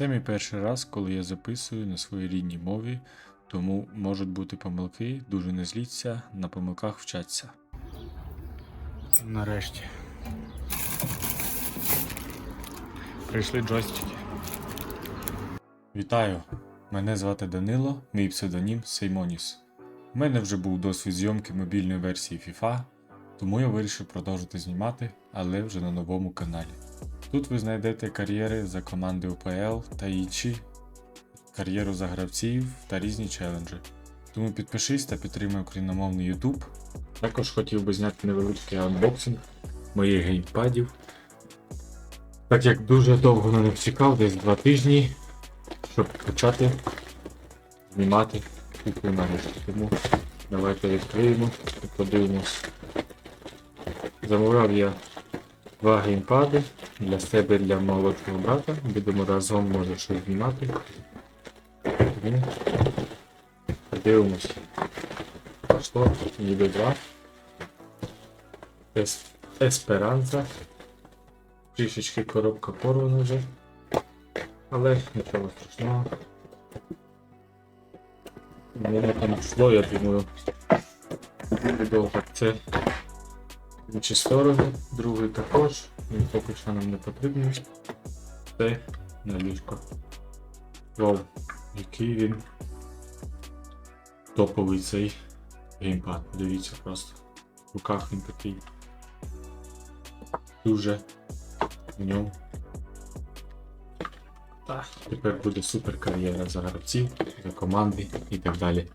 Це мій перший раз, коли я записую на своїй рідній мові, тому можуть бути помилки, дуже не зліться, на помилках вчаться. Нарешті. Прийшли джойстики. Вітаю! Мене звати Данило, мій псевдонім Сеймоніс. У мене вже був досвід зйомки мобільної версії FIFA, тому я вирішив продовжити знімати, але вже на новому каналі. Тут ви знайдете кар'єри за команди УПЛ та інші, кар'єру за гравців та різні челенджі. Тому підпишись та підтримай україномовний YouTube. Також хотів би зняти невеличкий анбоксинг моїх геймпадів. Так як дуже довго на них чекав, десь 2 тижні, щоб почати знімати купу нарешті. Тому давайте відкриємо і подивимось. Замовляв я два геймпади для себе для молодшого брата. Будемо разом може щось знімати. Тому подивимось. Пішло ніби два. Ес- Есперанца. Трішечки коробка порвана вже. Але нічого страшного. Воно там йшло, я думаю. Довго це інші сторони, другий також, він поки що нам не потрібний. Це на ліжко. Вау, який він топовий цей геймпад. Дивіться просто. В руках він такий. Дуже в ньому. Так, тепер буде супер кар'єра за гравців, за команди і так далі.